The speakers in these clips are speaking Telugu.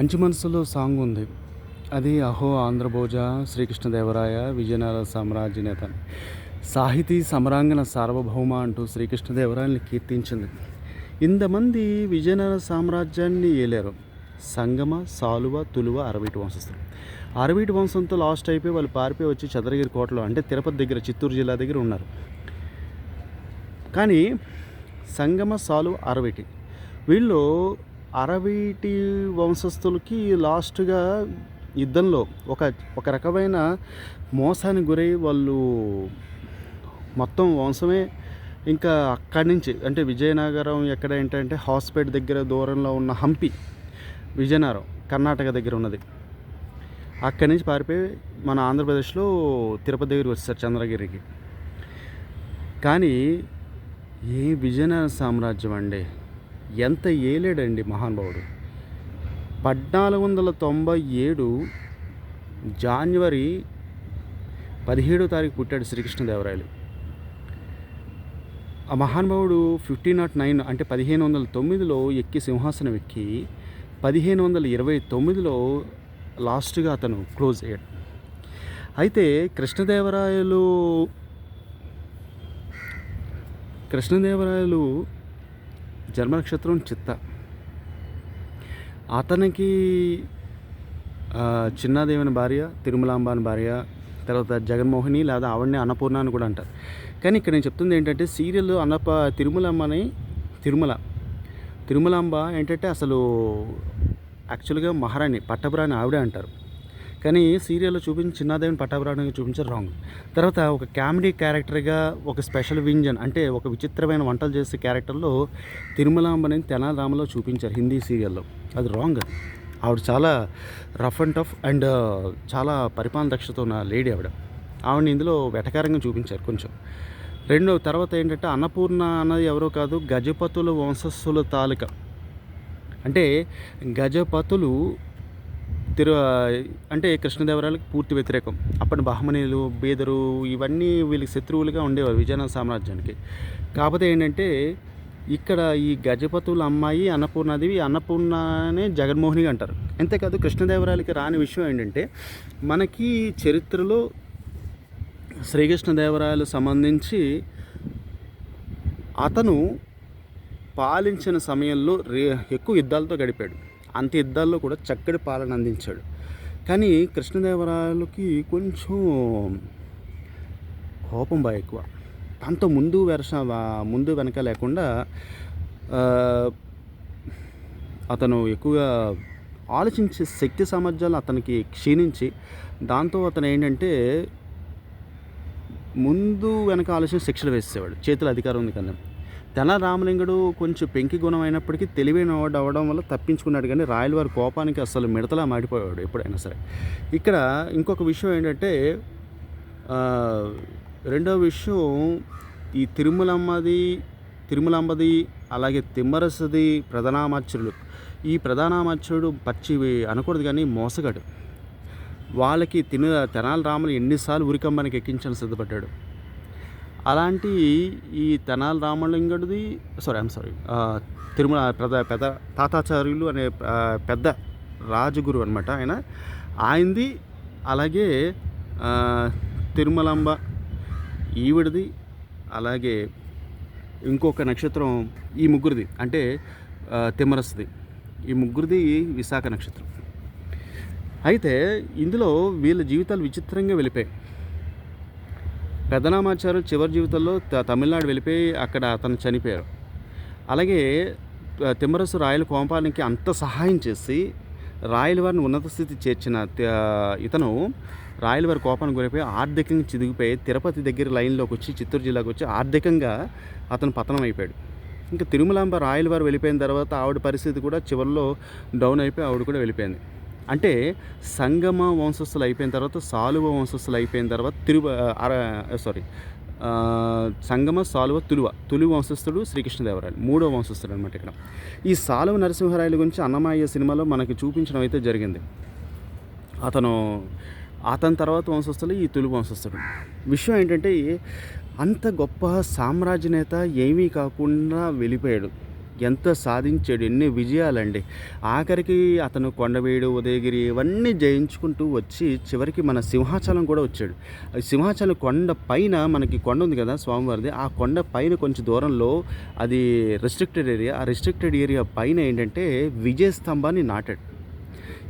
మంచి మనసులో సాంగ్ ఉంది. అది అహో ఆంధ్రభోజ శ్రీకృష్ణదేవరాయ విజయనగర సామ్రాజ్య నేత. అని. సాహితీ సమరాంగణ సార్వభౌమ అంటూ శ్రీకృష్ణదేవరాయని కీర్తించింది. ఇంతమంది విజయనగర సామ్రాజ్యాన్ని ఏలారు. సంగమ సాలువ తులువ అరవీటి వంశస్థులు. అరవీటి వంశంతో లాస్ట్ అయిపోయి వాళ్ళు పారిపోయి వచ్చి చంద్రగిరి కోటలో అంటే తిరుపతి దగ్గర చిత్తూరు జిల్లా దగ్గర ఉన్నారు. కానీ సంగమ సాలువ అరవిటి వీళ్ళు అరవిటి వంశస్థులకి లాస్ట్గా యుద్ధంలో ఒక ఒక రకమైన మోసానికి గురై వాళ్ళు మొత్తం వంశమే ఇంకా అక్కడి నుంచి అంటే విజయనగరం ఎక్కడ ఏంటంటే హాస్పేట్ దగ్గర దూరంలో ఉన్న హంపి విజయనగరం కర్ణాటక దగ్గర ఉన్నది. అక్కడి నుంచి పారిపోయి మన ఆంధ్రప్రదేశ్లో తిరుపతి దగ్గరికి వచ్చేసారు చంద్రగిరికి. కానీ ఏ విజయనగర సామ్రాజ్యం అండి? ఎంత ఏలేడండి మహానుభావుడు. పద్నాలుగు వందల తొంభై ఏడు జాన్వరి పదిహేడో తారీఖు పుట్టాడు శ్రీకృష్ణదేవరాయలు. ఆ మహానుభావుడు ఫిఫ్టీన్ నాట్ నైన్ అంటే పదిహేను వందల తొమ్మిదిలో ఎక్కి సింహాసనం ఎక్కి పదిహేను వందల ఇరవై తొమ్మిదిలో లాస్ట్గా అతను క్లోజ్ అయ్యాడు. అయితే కృష్ణదేవరాయలు కృష్ణదేవరాయలు జన్మనక్షత్రం చిత్త. అతనికి చిన్నాదేవిని భార్య తిరుమలాంబ అని భార్య తర్వాత జగన్మోహిని లేదా ఆవిడని అన్నపూర్ణ అని కూడా అంటారు. కానీ ఇక్కడ నేను చెప్తుంది ఏంటంటే సీరియల్ అన్నప తిరుమలమ్మని తిరుమల. తిరుమలాంబ ఏంటంటే అసలు యాక్చువల్గా మహారాణి పట్టపురాణి ఆవిడే అంటారు. కానీ సీరియల్లో చూపించి చిన్నాదేవిని పట్టాభిరాణిగా చూపించారు రాంగ్ తర్వాత ఒక కామెడీ క్యారెక్టర్గా ఒక స్పెషల్ వింజన్ అంటే ఒక విచిత్రమైన వంటలు చేసే క్యారెక్టర్లో తిరుమలాంబని తెనాలరామలో చూపించారు హిందీ సీరియల్లో. అది రాంగ్ అది ఆవిడ చాలా రఫ్ అండ్ టఫ్ అండ్ చాలా పరిపాలన దక్షత ఉన్న లేడీ ఆవిడ. ఆవిడని ఇందులో వెటకారంగా చూపించారు కొంచెం. రెండో తర్వాత ఏంటంటే అన్నపూర్ణ అన్నది ఎవరో కాదు గజపతుల వంశస్థుల తాలూక. అంటే గజపతులు తిరు అంటే కృష్ణదేవరాయలకు పూర్తి వ్యతిరేకం. అప్పటి బహమనీయులు బీదరు ఇవన్నీ వీళ్ళకి శత్రువులుగా ఉండేవారు విజయనగర సామ్రాజ్యానికి. కాకపోతే ఏంటంటే ఇక్కడ ఈ గజపతుల అమ్మాయి అన్నపూర్ణాదేవి అన్నపూర్ణనే జగన్మోహిని అంటారు. అంతేకాదు కృష్ణదేవరాయలకి రాని విషయం ఏంటంటే మనకి చరిత్రలో శ్రీకృష్ణదేవరాయలు సంబంధించి అతను పాలించిన సమయంలో రే ఎక్కువ యుద్ధాలతో గడిపాడు. అంత యుద్ధాల్లో కూడా చక్కటి పాలన అందించాడు. కానీ కృష్ణదేవరాయలకి కొంచెం కోపం బాగా ఎక్కువ. తనతో ముందు వెరస ముందు వెనక లేకుండా అతను ఎక్కువగా ఆలోచించే శక్తి సామర్థ్యాలు అతనికి క్షీణించి దాంతో అతను ఏంటంటే ముందు వెనక ఆలోచన శిక్షలు వేసేవాడు చేతుల అధికారం ఉంది కన్నా. తెన రామలింగుడు కొంచెం పెంకి గుణం అయినప్పటికీ తెలివైన వాడు అవ్వడం వల్ల తప్పించుకున్నాడు. కానీ రాయల వారి కోపానికి అసలు మిడతలా మాడిపోయాడు ఎప్పుడైనా సరే. ఇక్కడ ఇంకొక విషయం ఏంటంటే రెండో విషయం ఈ తిరుమలమ్మది తిరుమలంబది అలాగే తిమ్మరసది ప్రధానామాత్యులు ఈ ప్రధానామాచ్యుడు పచ్చి అనకూడదు కానీ మోసగాడు. వాళ్ళకి తిన తెనాలి రాములు ఎన్నిసార్లు ఉరికమ్మనికి ఎక్కించాలని సిద్ధపడ్డాడు. అలాంటి ఈ తెనాలి రామలింగుడిది సారీ ఐమ్ సారీ తిరుమల పెద్ద పెద్ద తాతాచార్యులు అనే పెద్ద రాజగురు అనమాట ఆయన. ఆయనది అలాగే తిరుమలంబ తిరుమలాంబ ఈవిడిది అలాగే ఇంకొక నక్షత్రం ఈ ముగ్గురిది. అంటే తిమ్మరస్ది ఈ ముగ్గురిది విశాఖ నక్షత్రం. అయితే ఇందులో వీళ్ళ జీవితాలు విచిత్రంగా వెళ్ళిపోయాయి. పెదనామాచారం చివరి జీవితంలో త- తమిళనాడు వెళ్ళిపోయి అక్కడ అతను చనిపోయారు అలాగే తిమ్మరసు రాయల కోంపానికి అంత సహాయం చేసి రాయల వారిని ఉన్నత స్థితి చేర్చిన ఇతను రాయల వారి కోపానికి గురిపోయి ఆర్థికంగా చిదిగిపోయి తిరుపతి దగ్గర లైన్లోకి వచ్చి చిత్తూరు జిల్లాకు వచ్చి ఆర్థికంగా అతను పతనం అయిపోయాడు. ఇంకా తిరుమలాంబ రాయల వారు వెళ్ళిపోయిన తర్వాత ఆవిడ పరిస్థితి కూడా చివరిలో డౌన్ అయిపోయి ఆవిడ కూడా వెళ్ళిపోయింది. అంటే సంగమ వంశస్థులు అయిపోయిన తర్వాత సాలువ వంశస్థులు అయిపోయిన తర్వాత తిరువ సారీ సంగమ సాలువ తులువ తులు వంశస్థుడు శ్రీకృష్ణదేవరాయలు మూడో వంశస్థుడు అనమాట ఇక్కడ. ఈ సాలువ నరసింహరాయల గురించి అన్నమయ్య సినిమాలో మనకి చూపించడం అయితే జరిగింది. అతను అతని తర్వాత వంశస్థులు ఈ తులు వంశస్థుడు. విషయం ఏంటంటే అంత గొప్ప సామ్రాజ్య నేత ఏమీ కాకుండా వెళ్ళిపోయాడు. ఎంత సాధించాడు ఎన్ని విజయాలండి. ఆఖరికి అతను కొండవీడు ఉదయగిరి ఇవన్నీ జయించుకుంటూ వచ్చి చివరికి మన సింహాచలం కూడా వచ్చాడు. సింహాచలం కొండ పైన మనకి కొండ ఉంది కదా స్వామివారిది. ఆ కొండ పైన కొంచెం దూరంలో అది రెస్ట్రిక్టెడ్ ఏరియా ఆ రెస్ట్రిక్టెడ్ ఏరియా పైన ఏంటంటే విజయ స్తంభాన్ని నాటాడు.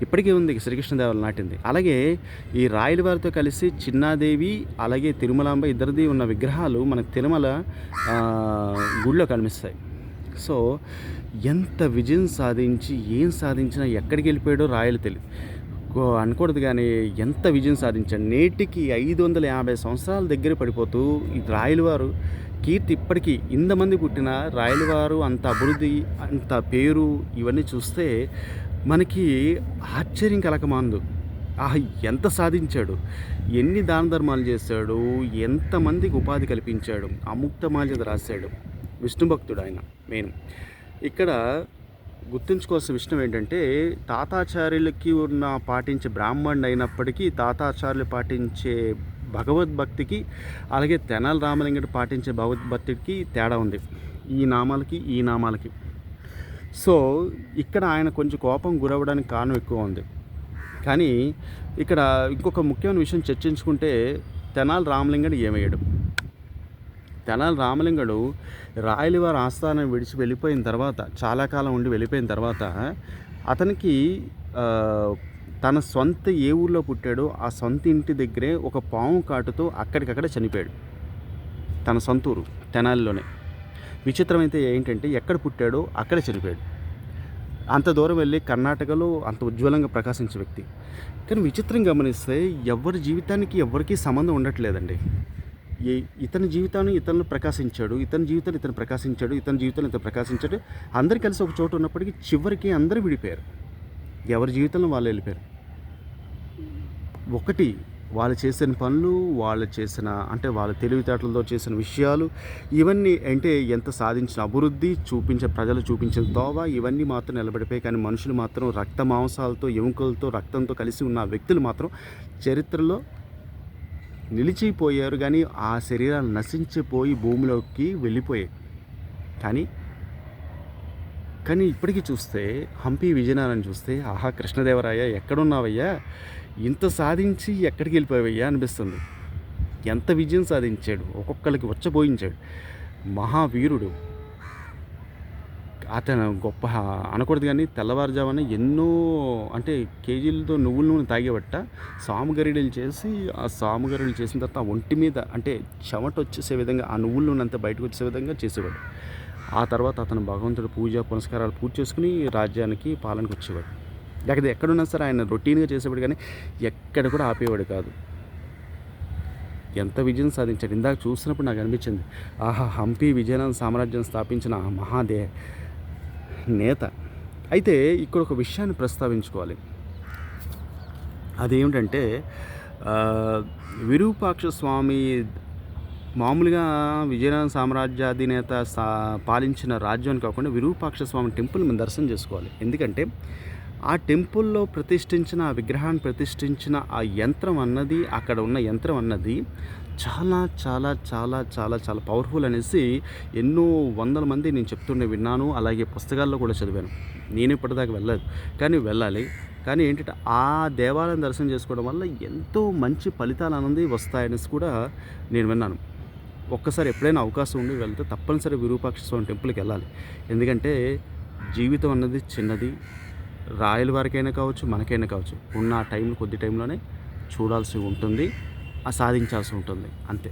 ఇప్పటికీ ఉంది శ్రీకృష్ణదేవరాయలు నాటింది. అలాగే ఈ రాయల వారితో కలిసి చిన్నాదేవి అలాగే తిరుమలాంబ ఇద్దరిది ఉన్న విగ్రహాలు మనకు తిరుమల గుళ్ళో గుడిలో కనిపిస్తాయి. సో ఎంత విజయం సాధించి ఏం సాధించినా ఎక్కడికి వెళ్ళిపోయాడో రాయలు తెలియదు అనకూడదు కానీ ఎంత విజయం సాధించాడు. నేటికి ఐదు వందల యాభై సంవత్సరాల దగ్గర పడిపోతూ ఈ రాయలవారు కీర్తి ఇప్పటికీ ఇంతమంది పుట్టిన రాయలవారు అంత అభివృద్ధి అంత పేరు ఇవన్నీ చూస్తే మనకి ఆశ్చర్యం కలకమాందు. ఆ ఎంత సాధించాడు. ఎన్ని దాన ధర్మాలు చేశాడు. ఎంతమందికి ఉపాధి కల్పించాడు. అముక్త మాల్యద రాశాడు. విష్ణు భక్తుడు ఆయన మెయిన్ ఇక్కడ గుర్తుంచుకోవాల్సిన విషయం ఏంటంటే తాతాచార్యులకి ఉన్న పాటించే బ్రాహ్మణుడు అయినప్పటికీ తాతాచార్యులు పాటించే భగవద్భక్తికి అలాగే తెనాల రామలింగడు పాటించే భగవద్భక్తికి తేడా ఉంది. ఈ నామాలకి ఈ నామాలకి. సో ఇక్కడ ఆయన కొంచెం కోపం గురవడానికి కారణం ఎక్కువ ఉంది. కానీ ఇక్కడ ఇంకొక ముఖ్యమైన విషయం చర్చించుకుంటే తెనాల రామలింగడు ఏమయ్యాడు? తెనాలి రామలింగడు రాయలవారి ఆస్థానం విడిచి వెళ్ళిపోయిన తర్వాత చాలా కాలం ఉండి వెళ్ళిపోయిన తర్వాత అతనికి తన సొంత ఏ ఊర్లో పుట్టాడో ఆ సొంత ఇంటి దగ్గరే ఒక పాము కాటుతో అక్కడికక్కడ చనిపోయాడు. తన సొంత ఊరు తెనాలిలోనే. విచిత్రమైతే ఏంటంటే ఎక్కడ పుట్టాడో అక్కడ చనిపోయాడు. అంత దూరం వెళ్ళి కర్ణాటకలో అంత ఉజ్వలంగా ప్రకాశించే వ్యక్తి. కానీ విచిత్రం గమనిస్తే ఎవరి జీవితానికి ఎవరికీ సంబంధం ఉండట్లేదండి. ఇతని జీవితాన్ని ఇతను ప్రకాశించాడు ఇతని జీవితాన్ని ఇతను ప్రకాశించాడు ఇతని జీవితాన్ని ఇతను ప్రకాశించాడు. అందరు కలిసి ఒక చోట ఉన్నప్పటికీ చివరికి అందరూ విడిపోయారు. ఎవరి జీవితంలో వాళ్ళు వెళ్ళిపోయారు? ఒకటి వాళ్ళు చేసిన పనులు వాళ్ళు చేసిన అంటే వాళ్ళ తెలివితేటలతో చేసిన విషయాలు ఇవన్నీ అంటే ఎంత సాధించిన అభివృద్ధి చూపించే ప్రజలు చూపించిన దోవ ఇవన్నీ మాత్రం నిలబడిపోయి కానీ మనుషులు మాత్రం రక్త మాంసాలతో ఎముకలతో రక్తంతో కలిసి ఉన్న వ్యక్తులు మాత్రం చరిత్రలో నిలిచిపోయారు కానీ ఆ శరీరాలు నశించిపోయి భూమిలోకి వెళ్ళిపోయాయి. కానీ కానీ ఇప్పటికీ చూస్తే హంపి విజయనగరం చూస్తే ఆహా కృష్ణదేవరాయ ఎక్కడున్నావయ్యా? ఇంత సాధించి ఎక్కడికి వెళ్ళిపోయావయ్యా అనిపిస్తుంది. ఎంత విజయం సాధించాడు? ఒక్కొక్కరికి వచ్చపోయించాడు మహావీరుడు అతను గొప్ప అనకూడదు కానీ తెల్లవారుజామున ఎన్నో అంటే కేజీలతో నువ్వుల నూనె తాగేవట్ట. సాముగరిడలు చేసి ఆ సాముగరిడలు చేసిన తర్వాత ఆ ఒంటి మీద అంటే చెమట వచ్చేసే విధంగా ఆ నువ్వుల నూనె అంతా బయటకు వచ్చే విధంగా చేసేవాడు. ఆ తర్వాత అతను భగవంతుడు పూజ పునస్కారాలు పూజ చేసుకుని రాజ్యానికి పాలనకు వచ్చేవాడు లేకపోతే ఎక్కడున్నా సరే ఆయన రొటీన్గా చేసేవాడు కానీ ఎక్కడ కూడా ఆపేవాడు కాదు. ఎంత విజయం సాధించాడు. ఇందాక చూసినప్పుడు నాకు అనిపించింది ఆహా హంపి విజయనగరం సామ్రాజ్యం స్థాపించిన ఆ మహాదే నేత. అయితే ఇక్కడ ఒక విషయాన్ని ప్రస్తావించుకోవాలి. అదేమిటంటే విరూపాక్ష స్వామి మామూలుగా విజయనగరం సామ్రాజ్యాధినేత సా పాలించిన రాజ్యం కాకుండా విరూపాక్ష స్వామి టెంపుల్ మనం దర్శనం చేసుకోవాలి. ఎందుకంటే ఆ టెంపుల్లో ప్రతిష్ఠించిన ఆ విగ్రహాన్ని ప్రతిష్ఠించిన ఆ యంత్రం అన్నది అక్కడ ఉన్న యంత్రం అన్నది చాలా చాలా చాలా చాలా చాలా పవర్ఫుల్ అనేసి ఎన్నో వందల మంది నేను చెప్తుండే విన్నాను. అలాగే పుస్తకాల్లో కూడా చదివాను. నేను ఇప్పటిదాకా వెళ్ళలేదు. కానీ వెళ్ళాలి. కానీ ఏంటంటే ఆ దేవాలయం దర్శనం చేసుకోవడం వల్ల ఎంతో మంచి ఫలితాలు అనేది వస్తాయనేసి కూడా నేను విన్నాను. ఒక్కసారి ఎప్పుడైనా అవకాశం ఉండి వెళ్తే తప్పనిసరి విరూపాక్ష స్వామి టెంపుల్కి వెళ్ళాలి. ఎందుకంటే జీవితం అన్నది చిన్నది. రాయల వారికైనా కావచ్చు మనకైనా కావచ్చు ఉన్న ఆ టైం కొద్ది టైంలోనే చూడాల్సి ఉంటుంది ఆ సాధించాల్సి ఉంటుంది. అంతే.